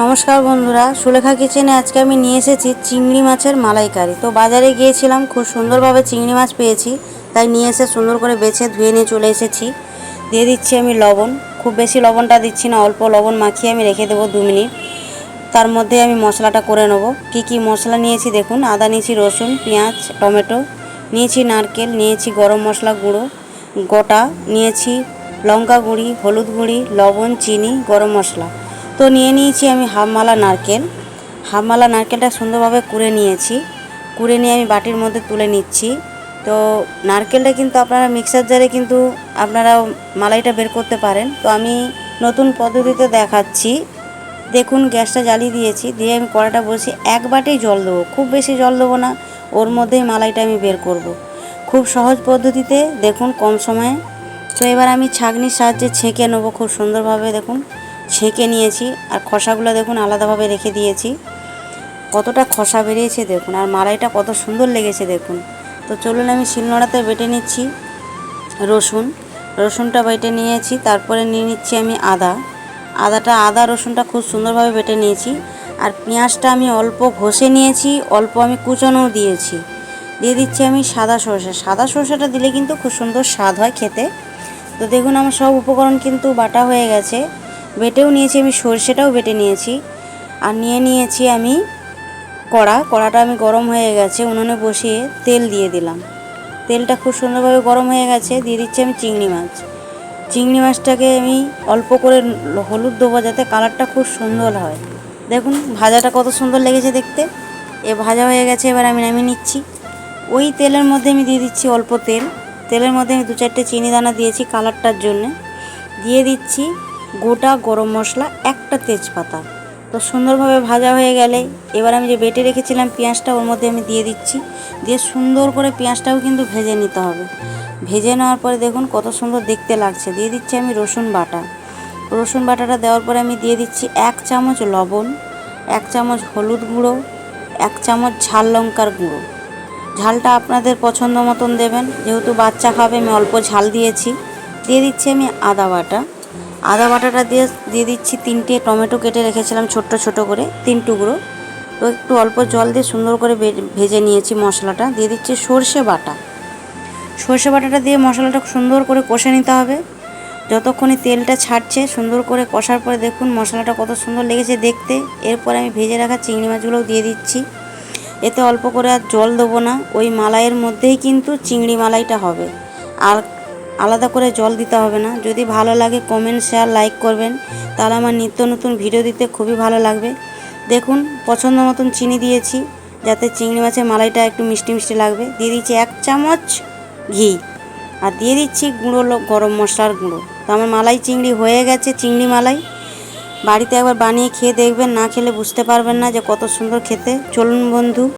নমস্কার বন্ধুরা, সুলেখা কিচেনে আজকে আমি নিয়ে এসেছি চিংড়ি মাছের মালাইকারি। তো বাজারে গিয়েছিলাম, খুব সুন্দরভাবে চিংড়ি মাছ পেয়েছি, তাই নিয়ে এসে সুন্দর করে বেছে ধুয়ে নিয়ে চলে এসেছি। দিয়ে দিচ্ছি আমি লবণ, খুব বেশি লবণটা দিচ্ছি না, অল্প লবণ মাখিয়ে আমি রেখে দেবো দু মিনিট। তার মধ্যে আমি মশলাটা করে নেব। কি কি মশলা নিয়েছি দেখুন, আদা নিয়েছি, রসুন, পেঁয়াজ, টমেটো, নিয়েছি নারকেল, নিয়েছি গরম মশলা গুঁড়ো, গোটা, নিয়েছি লঙ্কা গুঁড়ি, হলুদ গুঁড়ি, লবণ, চিনি, গরম মশলা। তো নিয়ে নিয়েছি আমি হাফমালা নারকেল। হাফমালা নারকেলটা সুন্দরভাবে কুড়ে নিয়েছি। কুড়ে নিয়ে আমি বাটির মধ্যে তুলে নিচ্ছি। তো নারকেলটা কিন্তু আপনারা মিক্সার জারে কিন্তু আপনারা মালাইটা বের করতে পারেন। তো আমি নতুন পদ্ধতিতে দেখাচ্ছি। দেখুন, গ্যাসটা জ্বালিয়ে দিয়েছি। দিয়ে আমি কড়াটা বসি এক বাটি জল দেবো। খুব বেশি জল দেবো না। ওর মধ্যেই মালাইটা আমি বের করব। খুব সহজ পদ্ধতিতে দেখুন, কম সময়ে। তো এবার আমি ছাঁকনির সাহায্যে ছেঁকে নেব খুব সুন্দরভাবে। দেখুন ছেঁকে নিয়েছি আর খসাগুলো দেখুন আলাদাভাবে রেখে দিয়েছি। কতটা খসা বেরিয়েছে দেখুন, আর মালাইটা কত সুন্দর লেগেছে দেখুন। তো চলুন আমি শিলনোড়াতে বেটে নিচ্ছি রসুন। রসুনটা বেটে নিয়েছি, তারপরে নিয়ে নিচ্ছি আমি আদা। আদাটা, আদা, রসুনটা খুব সুন্দরভাবে বেটে নিয়েছি। আর পেঁয়াজটা আমি অল্প ঘষে নিয়েছি, অল্প আমি কুচনও দিয়েছি। দিয়ে দিচ্ছি আমি সাদা সর্ষে। সাদা সর্ষেটা দিলে কিন্তু খুব সুন্দর স্বাদ হয় খেতে। তো দেখুন আমার সব উপকরণ কিন্তু বাটা হয়ে গেছে। বেটেও নিয়েছি, আমি সর্ষেটাও বেটে নিয়েছি। আর নিয়ে নিয়েছি আমি কড়া। কড়াটা আমি গরম হয়ে গেছে, উনুনে বসিয়ে তেল দিয়ে দিলাম। তেলটা খুব সুন্দরভাবে গরম হয়ে গেছে, দিয়ে দিচ্ছি আমি চিংড়ি মাছ। চিংড়ি মাছটাকে আমি অল্প করে হলুদ দেবো যাতে কালারটা খুব সুন্দর হয়। দেখুন, ভাজাটা কত সুন্দর লেগেছে দেখতে। এ ভাজা হয়ে গেছে, এবার আমি নামিয়ে নিচ্ছি। ওই তেলের মধ্যে আমি দিয়ে দিচ্ছি অল্প তেল। তেলের মধ্যে আমি দু চারটে চিনি দানা দিয়েছি কালারটার জন্যে। দিয়ে দিচ্ছি গোটা গরম মশলা, একটা তেজপাতা। তো সুন্দরভাবে ভাজা হয়ে গেলে এবার আমি যে বেটে রেখেছিলাম পেঁয়াজটা, ওর মধ্যে আমি দিয়ে দিচ্ছি। দিয়ে সুন্দর করে পেঁয়াজটাও কিন্তু ভেজে নিতে হবে। ভেজে নেওয়ার পরে দেখুন কত সুন্দর দেখতে লাগছে। দিয়ে দিচ্ছি আমি রসুন বাটা। রসুন বাটাটা দেওয়ার পরে আমি দিয়ে দিচ্ছি এক চামচ লবণ, এক চামচ হলুদ গুঁড়ো, এক চামচ ঝাল লঙ্কার গুঁড়ো। ঝালটা আপনাদের পছন্দ মতন দেবেন। যেহেতু বাচ্চা খাবে, আমি অল্প ঝাল দিয়েছি। দিয়ে দিচ্ছি আমি আদা বাটা। আদা বাটাটা দিয়ে দিয়ে দিচ্ছি তিনটে টমেটো কেটে রেখেছিলাম ছোট্ট ছোট করে, তিন টুকরো। তো একটু অল্প জল দিয়ে সুন্দর করে ভেজে নিয়েছি মশলাটা। দিয়ে দিচ্ছি সর্ষে বাটা। সর্ষে বাটাটা দিয়ে মশলাটা সুন্দর করে কষে নিতে হবে। যতক্ষণে তেলটা ছাড়ছে, সুন্দর করে কষার পরে দেখুন মশলাটা কত সুন্দর লেগেছে দেখতে। এরপর আমি ভেজে রাখা চিংড়ি মাছগুলোও দিয়ে দিচ্ছি। এতে অল্প করে আর জল দেবো না। ওই মালাইয়ের মধ্যেই কিন্তু চিংড়ি মালাইটা হবে। আর আলাদা করে জল দিতে হবে না। যদি ভালো লাগে কমেন্ট শেয়ার লাইক করবেন। তাহলে আমার নিত্য নতুন ভিডিও দিতে খুবই ভালো লাগবে। দেখুন, পছন্দ মতন চিনি দিয়েছি, যাতে চিংড়ি মাছের মালাইটা একটু মিষ্টি মিষ্টি লাগবে। দিয়ে দিচ্ছি এক চামচ ঘি। আর দিয়ে দিচ্ছি গুঁড়ো গরম মশলার গুঁড়ো। তো আমার মালাই চিংড়ি হয়ে গেছে, চিংড়ি মালাই। বাড়িতে একবার বানিয়ে খেয়ে দেখবেন, না খেলে বুঝতে পারবেন না যে কত সুন্দর খেতে। চলুন বন্ধু।